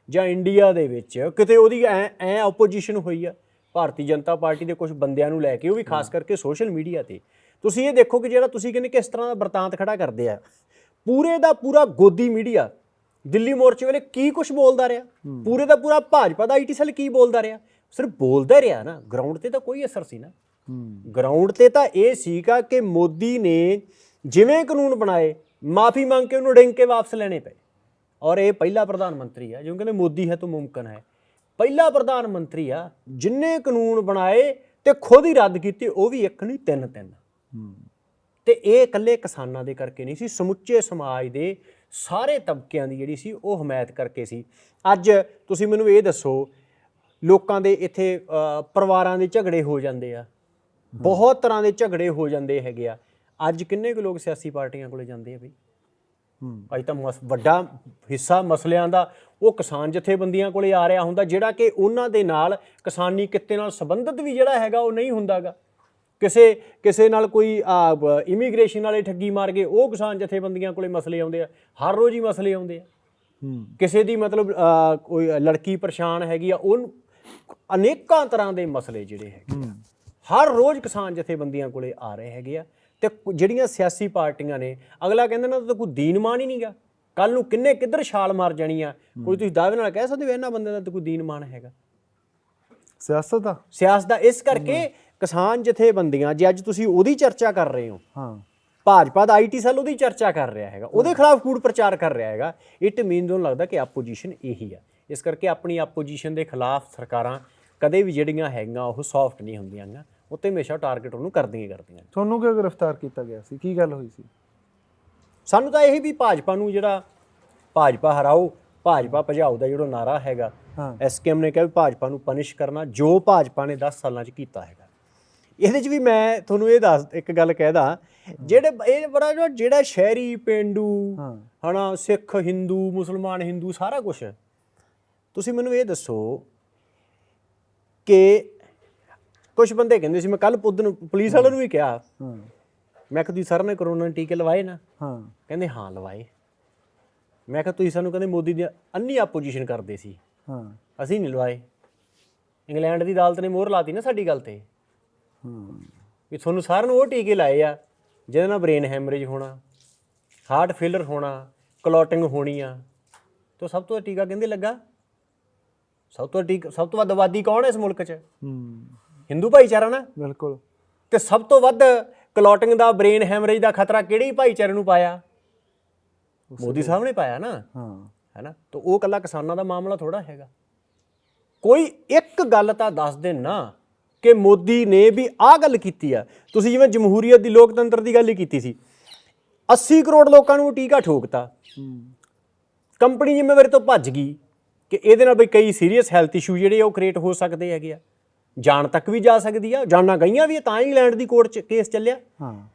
ਜਾਂ ਇੰਡੀਆ ਦੇ ਵਿੱਚ ਕਿਤੇ ਉਹਦੀ ਐ ਐ ਆਪੋਜੀਸ਼ਨ ਹੋਈ ਆ ਭਾਰਤੀ ਜਨਤਾ ਪਾਰਟੀ ਦੇ ਕੁਝ ਬੰਦਿਆਂ ਨੂੰ ਲੈ ਕੇ ਉਹ ਵੀ ਖਾਸ ਕਰਕੇ ਸੋਸ਼ਲ ਮੀਡੀਆ ਤੇ। ਤੁਸੀਂ ਇਹ ਦੇਖੋ ਕਿ ਜਿਹੜਾ ਤੁਸੀਂ ਕਹਿੰਦੇ ਕਿਸ ਤਰ੍ਹਾਂ ਦਾ ਵਰਤਾਂਤ ਖੜਾ ਕਰਦੇ ਆ ਪੂਰੇ ਦਾ ਪੂਰਾ ਗੋਦੀ ਮੀਡੀਆ ਦਿੱਲੀ ਮੋਰਚੇ ਵੇਲੇ ਕੀ ਕੁਝ ਬੋਲਦਾ ਰਿਹਾ? ਪੂਰੇ ਦਾ ਪੂਰਾ ਭਾਜਪਾ ਦਾ ਆਈਟੀ ਸੈੱਲ ਕੀ ਬੋਲਦਾ ਰਿਹਾ? ਸਿਰਫ ਬੋਲਦਾ ਰਿਹਾ ਨਾ ਗਰਾਊਂਡ ਤੇ ਤਾਂ ਕੋਈ ਅਸਰ ਸੀ ਨਾ। ਗਰਾਊਂਡ ਤੇ ਤਾਂ ਇਹ ਸੀਗਾ ਕਿ ਮੋਦੀ ਨੇ ਜਿਵੇਂ ਕਾਨੂੰਨ ਬਣਾਏ ਮਾਫੀ ਮੰਗ ਕੇ ਉਹਨੂੰ ਡਿੰਗ ਕੇ ਵਾਪਸ ਲੈਣੇ ਪਏ। ਔਰ ਇਹ ਪਹਿਲਾ ਪ੍ਰਧਾਨ ਮੰਤਰੀ ਆ ਜਿਉਂ ਕਹਿੰਦੇ ਮੋਦੀ ਹੈ ਤਾਂ ਮੁਮਕਨ ਹੈ। ਪਹਿਲਾ ਪ੍ਰਧਾਨ ਮੰਤਰੀ ਆ ਜਿਨਨੇ ਕਾਨੂੰਨ ਬਣਾਏ ਤੇ ਖੁਦ ਹੀ ਰੱਦ ਕੀਤੇ ਉਹ ਵੀ ਇੱਕ ਨਹੀਂ ਤਿੰਨ ਤਿੰਨ। ਤੇ ਇਹ ਇਕੱਲੇ ਕਿਸਾਨਾਂ ਦੇ ਕਰਕੇ ਨਹੀਂ ਸੀ ਸਮੁੱਚੇ ਸਮਾਜ ਦੇ ਸਾਰੇ ਤਬਕਿਆਂ ਦੀ ਜਿਹੜੀ ਸੀ ਉਹ ਹਮਾਇਤ ਕਰਕੇ ਸੀ। ਅੱਜ ਤੁਸੀਂ ਮੈਨੂੰ ਇਹ ਦੱਸੋ ਲੋਕਾਂ ਦੇ ਇੱਥੇ ਪਰਿਵਾਰਾਂ ਦੇ ਝਗੜੇ ਹੋ ਜਾਂਦੇ ਆ। ਬਹੁਤ ਤਰ੍ਹਾਂ ਦੇ ਝਗੜੇ ਹੋ ਜਾਂਦੇ ਹੈਗੇ ਆ। ਅੱਜ ਕਿੰਨੇ ਕੁ ਲੋਕ ਸਿਆਸੀ ਪਾਰਟੀਆਂ ਕੋਲੇ ਜਾਂਦੇ ਆ ਬਈ? ਅੱਜ ਤਾਂ ਵੱਡਾ ਹਿੱਸਾ ਮਸਲਿਆਂ ਦਾ ਉਹ ਕਿਸਾਨ ਜਥੇਬੰਦੀਆਂ ਕੋਲੇ ਆ ਰਿਹਾ ਹੁੰਦਾ ਜਿਹੜਾ ਕਿ ਉਹਨਾਂ ਦੇ ਨਾਲ ਕਿਸਾਨੀ ਕਿੱਤੇ ਨਾਲ ਸੰਬੰਧਿਤ ਵੀ ਜਿਹੜਾ ਹੈਗਾ ਉਹ ਨਹੀਂ ਹੁੰਦਾਗਾ। ਕਿਸੇ ਕਿਸੇ ਨਾਲ ਕੋਈ ਇਮੀਗ੍ਰੇਸ਼ਨ ਵਾਲੇ ਠੱਗੀ ਮਾਰ ਗਏ ਉਹ ਕਿਸਾਨ ਜਥੇਬੰਦੀਆਂ ਕੋਲੇ ਮਸਲੇ ਆਉਂਦੇ ਆ ਹਰ ਰੋਜ਼ ਹੀ ਮਸਲੇ ਆਉਂਦੇ ਆ। ਕਿਸੇ ਦੀ ਮਤਲਬ ਕੋਈ ਲੜਕੀ ਪਰੇਸ਼ਾਨ ਹੈਗੀ ਆ ਉਹ ਅਨੇਕਾਂ ਤਰ੍ਹਾਂ ਦੇ ਮਸਲੇ ਜਿਹੜੇ ਹੈਗੇ ਹਰ ਰੋਜ਼ ਕਿਸਾਨ ਜਥੇਬੰਦੀਆਂ ਕੋਲੇ ਆ ਰਹੇ ਹੈਗੇ ਆ। ਤੇ ਜਿਹੜੀਆਂ ਸਿਆਸੀ ਪਾਰਟੀਆਂ ਨੇ ਅਗਲਾ ਕਹਿੰਦਾ ਨਾ ਤਾਂ ਕੋਈ ਦੀਨਮਾਨ ਹੀ ਨਹੀਂਗਾ ਕੱਲ ਨੂੰ ਕਿੰਨੇ ਕਿੱਧਰ ਛਾਲ ਮਾਰ ਜਾਣੀ ਆ। ਕੋਈ ਤੁਸੀਂ ਦਾਅਵੇ ਨਾਲ ਕਹਿ ਸਕਦੇ ਹੋ ਇਹਨਾਂ ਬੰਦੇ ਦਾ ਤਾਂ ਕੋਈ ਦੀਨਮਾਨ ਹੈਗਾ। ਸਿਆਸਤ ਆ ਸਿਆਸਤ ਦਾ ਇਸ ਕਰਕੇ ਕਿਸਾਨ ਜਥੇਬੰਦੀਆਂ ਜੇ ਅੱਜ ਤੁਸੀਂ ਉਹਦੀ ਚਰਚਾ ਕਰ ਰਹੇ ਹੋ ਹਾਂ। ਭਾਜਪਾ ਦਾ ਆਈਟੀ ਸੈੱਲ ਉਹਦੀ ਚਰਚਾ ਕਰ ਰਿਹਾ ਹੈਗਾ ਉਹਦੇ ਖਿਲਾਫ ਕੂੜ ਪ੍ਰਚਾਰ ਕਰ ਰਿਹਾ ਹੈਗਾ। ਇਟ ਮੀਨਸ ਉਹਨੂੰ ਲੱਗਦਾ ਕਿ ਆਪੋਜੀਸ਼ਨ ਇਹੀ ਆ। ਇਸ ਕਰਕੇ ਆਪਣੀ ਆਪੋਜੀਸ਼ਨ ਦੇ ਖਿਲਾਫ ਸਰਕਾਰਾਂ ਕਦੇ ਵੀ ਜਿਹੜੀਆਂ ਹੈਗੀਆਂ ਉਹ ਸੌਫਟ ਨਹੀਂ ਹੁੰਦੀਆਂ ਉੱਤੇ ਹਮੇਸ਼ਾ ਟਾਰਗੇਟ ਉਹਨੂੰ ਕਰਦੀਆਂ ਹੀ ਕਰਦੀਆਂ ਤੁਹਾਨੂੰ ਕਿਉਂ ਗ੍ਰਿਫਤਾਰ ਕੀਤਾ ਗਿਆ ਸੀ? ਕੀ ਗੱਲ ਹੋਈ ਸੀ? ਸਾਨੂੰ ਤਾਂ ਇਹੀ ਵੀ ਭਾਜਪਾ ਨੂੰ ਜਿਹੜਾ ਭਾਜਪਾ ਹਰਾਓ ਭਾਜਪਾ ਭਜਾਓ ਦਾ ਜਿਹੜਾ ਨਾਰਾ ਹੈਗਾ ਐਸਕੇਐਮ ਨੇ ਕਿਹਾ ਵੀ ਭਾਜਪਾ ਨੂੰ ਪਨਿਸ਼ ਕਰਨਾ ਜੋ ਭਾਜਪਾ ਨੇ 10 ਸਾਲਾਂ 'ਚ ਕੀਤਾ ਹੈਗਾ। ਇਹਦੇ 'ਚ ਵੀ ਮੈਂ ਤੁਹਾਨੂੰ ਇਹ ਦੱਸ ਇੱਕ ਗੱਲ ਕਹਿਦਾ ਜਿਹੜੇ ਇਹ ਬੜਾ ਜਿਹੜਾ ਸ਼ਹਿਰੀ ਪਿੰਡੂ ਹਨਾ ਸਿੱਖ ਹਿੰਦੂ ਮੁਸਲਮਾਨ ਹਿੰਦੂ ਸਾਰਾ ਕੁਝ ਤੁਸੀਂ ਮੈਨੂੰ ਇਹ ਦੱਸੋ ਕਿ ਕੁਝ ਬੰਦੇ ਕਹਿੰਦੇ ਸੀ ਮੈਂ ਕੱਲ ਪੁੱਤ ਨੂੰ ਪੁਲਿਸ ਵਾਲਿਆਂ ਨੂੰ ਵੀ ਕਿਹਾ। ਹਾਂ। ਮੈਂ ਕਿਹਾ ਤੁਸੀਂ ਸਰ ਨੇ ਕਰੋਨਾ ਦੇ ਟੀਕੇ ਲਵਾਏ ਨਾ? ਹਾਂ। ਕਹਿੰਦੇ ਹਾਂ ਲਵਾਏ। ਮੈਂ ਕਿਹਾ ਤੁਸੀਂ ਸਾਨੂੰ ਕਹਿੰਦੇ ਮੋਦੀ ਦੀ ਅੰਨੀ ਆਪੋਜੀਸ਼ਨ ਕਰਦੇ ਸੀ। ਹਾਂ। ਅਸੀਂ ਨਹੀਂ ਲਵਾਏ। ਇੰਗਲੈਂਡ ਦੀ ਅਦਾਲਤ ਨੇ ਮੋਹਰ ਲਾਤੀ ਨਾ ਸਾਡੀ ਗੱਲ ਤੇ। ਹਾਂ। ਵੀ ਤੁਹਾਨੂੰ ਸਾਰਿਆਂ ਨੂੰ ਉਹ ਟੀਕੇ ਲਾਏ ਆ ਜਿਹਦੇ ਨਾਲ ਬ੍ਰੇਨ ਹੈਮਰੇਜ ਹੋਣਾ ਹਾਰਟ ਫੇਲਰ ਹੋਣਾ ਕਲੋਟਿੰਗ ਹੋਣੀ ਆ। ਤੋਂ ਸਭ ਤੋਂ ਟੀਕਾ ਕਹਿੰਦੇ ਲੱਗਾ? ਸਭ ਤੋਂ ਟੀਕਾ ਸਭ ਤੋਂ ਵੱਧ ਆਬਾਦੀ ਕੌਣ ਹੈ ਇਸ ਮੁਲਕ 'ਚ? ਹੂੰ। ਹਿੰਦੂ ਭਾਈਚਾਰਾ ਨਾ? ਬਿਲਕੁਲ। ਤੇ ਸਭ ਤੋਂ ਵੱਧ ਕਲੋਟਿੰਗ ਦਾ ਬ੍ਰੇਨ ਹੈਮਰੇਜ ਦਾ ਖਤਰਾ ਕਿਹੜੇ ਭਾਈਚਾਰੇ ਨੂੰ ਪਾਇਆ? ਮੋਦੀ ਸਾਹਿਬ ਨੇ ਪਾਇਆ ਨਾ? ਹਾਂ। ਹੈਨਾ ਤਾਂ ਉਹ ਕੱਲਾ ਕਿਸਾਨਾਂ ਦਾ ਮਾਮਲਾ ਥੋੜਾ ਹੈਗਾ। ਕੋਈ ਇੱਕ ਗੱਲ ਤਾਂ ਦੱਸ ਦੇ ਨਾ ਕਿ ਮੋਦੀ ਨੇ ਵੀ ਆਹ ਗੱਲ ਕੀਤੀ ਆ। ਤੁਸੀਂ ਜਿਵੇਂ ਜਮਹੂਰੀਅਤ ਦੀ ਲੋਕਤੰਤਰ ਦੀ ਗੱਲ ਹੀ ਕੀਤੀ ਸੀ। 80 ਕਰੋੜ ਲੋਕਾਂ ਨੂੰ ਟੀਕਾ ਠੋਕਤਾ। ਕੰਪਨੀ ਜ਼ਿੰਮੇਵਾਰੀ ਤੋਂ ਭੱਜ ਗਈ ਕਿ ਇਹਦੇ ਨਾਲ ਬਈ ਕਈ ਸੀਰੀਅਸ ਹੈਲਥ ਇਸ਼ੂ ਜਿਹੜੇ ਉਹ ਕ੍ਰੀਏਟ ਹੋ ਸਕਦੇ ਹੈਗੇ ਆ। ਜਾਨ ਤੱਕ ਵੀ ਜਾ ਸਕਦੀ ਆ ਜਾਨਾਂ ਗਈਆਂ ਵੀ ਆ, ਤਾਂ ਇੰਗਲੈਂਡ ਦੀ ਕੋਰਟ 'ਚ ਕੇਸ ਚੱਲਿਆ। ਹਾਂ।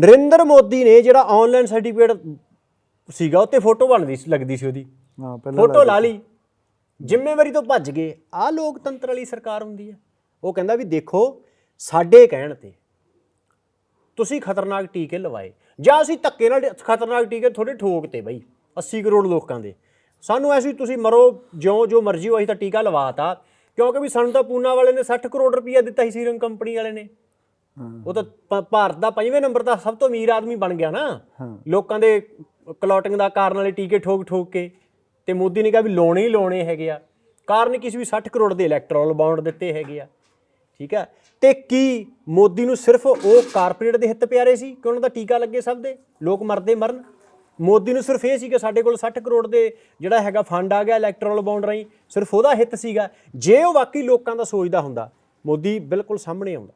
ਨਰਿੰਦਰ ਮੋਦੀ ਨੇ ਜਿਹੜਾ ਆਨਲਾਈਨ ਸਰਟੀਫਿਕੇਟ ਸੀਗਾ ਉੱਤੇ ਫੋਟੋ ਬਣਦੀ ਸੀ ਲੱਗਦੀ ਸੀ ਉਹਦੀ। ਹਾਂ ਪਹਿਲਾਂ ਫੋਟੋ ਲਾ ਲਈ। ਜ਼ਿੰਮੇਵਾਰੀ ਤੋਂ ਭੱਜ ਗਏ। ਆ ਲੋਕਤੰਤਰ ਵਾਲੀ ਸਰਕਾਰ ਹੁੰਦੀ ਹੈ ਉਹ ਕਹਿੰਦਾ ਵੀ ਦੇਖੋ ਸਾਡੇ ਕਹਿਣ ਤੇ ਤੁਸੀਂ ਖਤਰਨਾਕ ਟੀਕੇ ਲਵਾਏ। ਜਾਂ ਅਸੀਂ ਧੱਕੇ ਨਾਲ ਖਤਰਨਾਕ ਟੀਕੇ ਥੋੜੇ ਠੋਕਤੇ ਬਈ 80 ਕਰੋੜ ਲੋਕਾਂ ਦੇ। ਸਾਨੂੰ ਐਸੀ ਤੁਸੀਂ ਮਰੋ ਜਿਉਂ ਜੋ ਮਰਜ਼ੀ ਹੋ ਅਸੀਂ ਤਾਂ ਟੀਕਾ ਲਵਾਤਾ। ਕਿਉਂਕਿ ਵੀ ਸਾਨੂੰ ਤਾਂ ਪੂਨਾ ਵਾਲੇ ਨੇ 60 ਕਰੋੜ ਰੁਪਈਆ ਦਿੱਤਾ ਸੀ ਸੀਰਮ ਕੰਪਨੀ ਵਾਲੇ ਨੇ। ਉਹ ਤਾਂ ਭ- ਭਾਰਤ ਦਾ ਪੰਜਵੇਂ ਨੰਬਰ ਦਾ ਸਭ ਤੋਂ ਅਮੀਰ ਆਦਮੀ ਬਣ ਗਿਆ ਨਾ। ਲੋਕਾਂ ਦੇ ਕਲੌਟਿੰਗ ਦਾ ਕਾਰਨ ਵਾਲੇ ਟੀਕੇ ਠੋਕ ਠੋਕ ਕੇ ਤੇ ਮੋਦੀ ਨੇ ਕਿਹਾ ਵੀ ਲਾਉਣੇ ਹੀ ਲਾਉਣੇ ਹੈਗੇ ਆ। ਕਾਰਨ ਕੀ ਸੀ ਵੀ 60 ਕਰੋੜ ਦੇ ਇਲੈਕਟ੍ਰੋਨਲ ਬੌਂਡ ਦਿੱਤੇ ਹੈਗੇ ਆ। ਠੀਕ ਹੈ ਤੇ ਕੀ ਮੋਦੀ ਨੂੰ ਸਿਰਫ ਉਹ ਕਾਰਪੋਰੇਟ ਦੇ ਹਿੱਤ ਪਿਆਰੇ ਸੀ ਕਿ ਉਹਨਾਂ ਦਾ ਟੀਕਾ ਲੱਗੇ ਸਭ ਦੇ? ਲੋਕ ਮਰਦੇ ਮਰਨ। ਮੋਦੀ ਨੂੰ ਸਿਰਫ ਇਹ ਸੀ ਕਿ ਸਾਡੇ ਕੋਲ 60 ਕਰੋੜ ਦੇ ਜਿਹੜਾ ਹੈਗਾ ਫੰਡ ਆ ਗਿਆ ਇਲੈਕਟ੍ਰੋਨਲ ਬੌਂਡ ਰਾਹੀਂ ਸਿਰਫ ਉਹਦਾ ਹਿੱਤ ਸੀਗਾ। ਜੇ ਉਹ ਵਾਕਈ ਲੋਕਾਂ ਦਾ ਸੋਚਦਾ ਹੁੰਦਾ ਮੋਦੀ ਬਿਲਕੁਲ ਸਾਹਮਣੇ ਆਉਂਦਾ।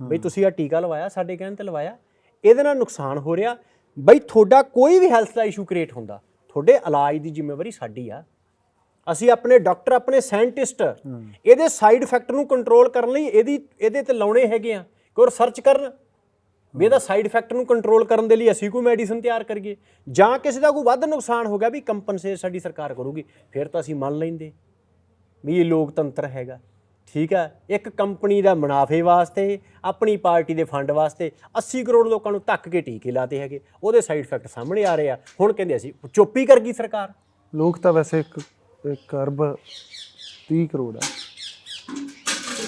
ਬਈ ਤੁਸੀਂ ਆ ਟੀਕਾ ਲਵਾਇਆ ਸਾਡੇ ਕਹਿਣ ਤੇ ਲਵਾਇਆ ਇਹਦੇ ਨਾਲ ਨੁਕਸਾਨ ਹੋ ਰਿਹਾ। ਬਈ ਤੁਹਾਡਾ ਕੋਈ ਵੀ ਹੈਲਥ ਦਾ ਇਸ਼ੂ ਕ੍ਰੀਏਟ ਹੁੰਦਾ ਤੁਹਾਡੇ ਇਲਾਜ ਦੀ ਜ਼ਿੰਮੇਵਾਰੀ ਸਾਡੀ ਆ। ਅਸੀਂ ਆਪਣੇ ਡਾਕਟਰ ਆਪਣੇ ਸਾਇੰਟਿਸਟ ਇਹਦੇ ਸਾਈਡ ਇਫੈਕਟ ਨੂੰ ਕੰਟਰੋਲ ਕਰਨ ਲਈ ਇਹਦੀ ਇਹਦੇ ਤੇ ਲਾਉਣੇ ਹੈਗੇ ਆ ਕੋਈ ਰਿਸਰਚ ਕਰਨ। ਵੀ ਇਹਦਾ ਸਾਈਡ ਇਫੈਕਟ ਨੂੰ ਕੰਟਰੋਲ ਕਰਨ ਦੇ ਲਈ ਅਸੀਂ ਕੋਈ ਮੈਡੀਸਨ ਤਿਆਰ ਕਰੀਏ। ਜਾਂ ਕਿਸੇ ਦਾ ਕੋਈ ਵੱਧ ਨੁਕਸਾਨ ਹੋ ਗਿਆ ਵੀ ਕੰਪਨਸੇਟ ਸਾਡੀ ਸਰਕਾਰ ਕਰੂਗੀ, ਫਿਰ ਤਾਂ ਅਸੀਂ ਮੰਨ ਲੈਂਦੇ। ਵੀ ਇਹ ਲੋਕਤੰਤਰ ਹੈਗਾ। ਠੀਕ ਹੈ, ਇੱਕ ਕੰਪਨੀ ਦਾ ਮੁਨਾਫੇ ਵਾਸਤੇ, ਆਪਣੀ ਪਾਰਟੀ ਦੇ ਫੰਡ ਵਾਸਤੇ 80 ਕਰੋੜ ਲੋਕਾਂ ਨੂੰ ਧੱਕ ਕੇ ਟੀਕੇ ਲਾਤੇ ਹੈਗੇ। ਉਹਦੇ ਸਾਈਡ ਇਫੈਕਟ ਸਾਹਮਣੇ ਆ ਰਹੇ ਆ। ਹੁਣ ਕਹਿੰਦੇ ਅਸੀਂ ਚੁੱਪੀ ਕਰ ਗਈ ਸਰਕਾਰ। ਲੋਕ ਤਾਂ ਵੈਸੇ ਇੱਕ ਇੱਕ ਅਰਬ 30 ਕਰੋੜ ਆ।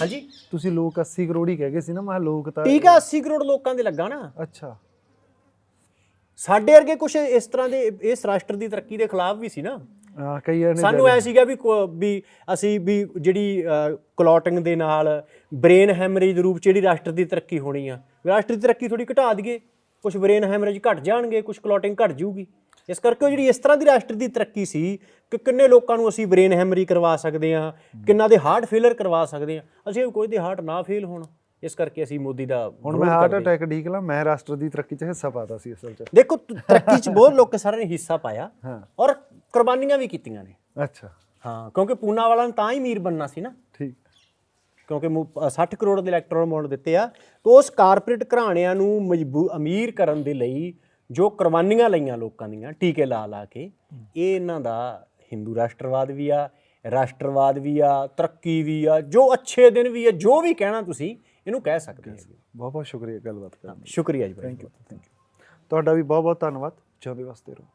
ਹਾਂਜੀ। ਤੁਸੀਂ ਲੋਕ 80 ਕਰੋੜ ਹੀ ਕਹਿ ਗਏ ਸੀ ਨਾ ਮੈਂ ਕਿਹਾ ਲੋਕ ਤਾਂ ਟੀਕਾ 80 ਕਰੋੜ ਲੋਕਾਂ ਦੇ ਲੱਗਾ ਨਾ। ਅੱਛਾ। ਸਾਡੇ ਵਰਗੇ ਕੁਝ ਇਸ ਤਰ੍ਹਾਂ ਦੇ ਇਸ ਰਾਸ਼ਟਰ ਦੀ ਤਰੱਕੀ ਦੇ ਖਿਲਾਫ ਵੀ ਸੀ ਨਾ। ਆ ਕਈਆਂ ਨੇ ਸਾਨੂੰ ਐ ਸੀਗਾ ਵੀ ਕੋ- ਵੀ ਅਸੀਂ ਵੀ ਜਿਹੜੀ ਕਲੋਟਿੰਗ ਦੇ ਨਾਲ ਬ੍ਰੇਨ ਹੈਮਰੇਜ ਦੇ ਰੂਪ ਚ ਜਿਹੜੀ ਰਾਸ਼ਟਰ ਦੀ ਤਰੱਕੀ ਹੋਣੀ ਆ। ਰਾਸ਼ਟਰ ਦੀ ਤਰੱਕੀ ਥੋੜੀ ਘਟਾ ਦਈਏ। ਕੁਝ ਬ੍ਰੇਨ ਹੈਮਰੇਜ ਘਟ ਜਾਣਗੇ ਕੁਝ ਕਲੋਟਿੰਗ ਘਟ ਜਾਊਗੀ। ਇਸ ਕਰਕੇ ਉਹ ਜਿਹੜੀ ਇਸ ਤਰ੍ਹਾਂ ਦੀ ਰਾਸ਼ਟਰ ਦੀ ਤਰੱਕੀ ਸੀ ਕਿ ਕਿੰਨੇ ਲੋਕਾਂ ਨੂੰ ਅਸੀਂ ਬ੍ਰੇਨ ਹੈਮਰੇਜ ਕਰਵਾ ਸਕਦੇ ਆ ਕਿੰਨਾ ਦੇ ਹਾਰਟ ਫੇਲਰ ਕਰਵਾ ਸਕਦੇ ਆ ਅਸੀਂ ਕੋਈ ਦੇ ਹਾਰਟ ਨਾ ਫੇਲ ਹੋਣ ਇਸ ਕਰਕੇ ਅਸੀਂ ਮੋਦੀ ਦਾ ਹੁਣ ਮੈਂ ਹਾਰਟ ਹਾਂ। ਅਟੈਕ ਠੀਕ ਲਾ ਮੈਂ ਰਾਸ਼ਟਰ ਦੀ ਤਰੱਕੀ 'ਚ ਹਿੱਸਾ ਪਾਤਾ ਸੀ ਅਸਲ 'ਚ। ਦੇਖੋ ਤਰੱਕੀ ਚ ਬਹੁਤ ਲੋਕ ਸਾਰਿਆਂ ਨੇ ਹਿੱਸਾ ਪਾਇਆ ਹਾਂ। ਔਰ ਕੁਰਬਾਨੀਆਂ ਵੀ ਕੀਤੀਆਂ ਨੇ। ਅੱਛਾ। ਹਾਂ ਕਿਉਂਕਿ ਪੂਨਾ ਵਾਲਾ ਨੇ ਤਾਂ ਹੀ ਅਮੀਰ ਬਣਨਾ ਸੀ ਨਾ। ਠੀਕ। ਕਿਉਂਕਿ ਮੁ- ਅ, 60 ਕਰੋੜ ਦੇ ਇਲੈਕਟ੍ਰੋਨ ਬੌਂਡ ਦਿੱਤੇ ਆ ਤਾਂ ਉਸ ਕਾਰਪੋਰੇਟ ਘਰਾਣਿਆਂ ਨੂੰ ਮਜਬੂ ਅਮੀਰ ਕਰਨ ਦੇ ਲਈ ਜੋ ਕੁਰਬਾਨੀਆਂ ਲਈਆਂ ਲੋਕਾਂ ਦੀਆਂ ਟੀਕੇ ਲਾ ਲਾ ਕੇ ਇਹ ਇਹਨਾਂ ਦਾ ਹਿੰਦੂ ਰਾਸ਼ਟਰਵਾਦ ਵੀ ਆ ਰਾਸ਼ਟਰਵਾਦ ਵੀ ਆ ਤਰੱਕੀ ਵੀ ਆ ਜੋ ਅੱਛੇ ਦਿਨ ਵੀ ਆ ਜੋ ਵੀ ਕਹਿਣਾ ਤੁਸੀਂ ਇਹਨੂੰ ਕਹਿ ਸਕਦੇ ਹੋ। ਬਹੁਤ ਬਹੁਤ ਸ਼ੁਕਰੀਆ ਗੱਲਬਾਤ ਕਰਨ ਲਈ। ਸ਼ੁਕਰੀਆ ਜੀ ਬਾਈ ਥੈਂਕ ਯੂ ਥੈਂਕ ਯੂ ਤੁਹਾਡਾ ਵੀ ਬਹੁਤ ਬਹੁਤ ਧੰਨਵਾਦ। ਜਿਉਂਦੇ ਵਾਸਤੇ ਰਹੋ।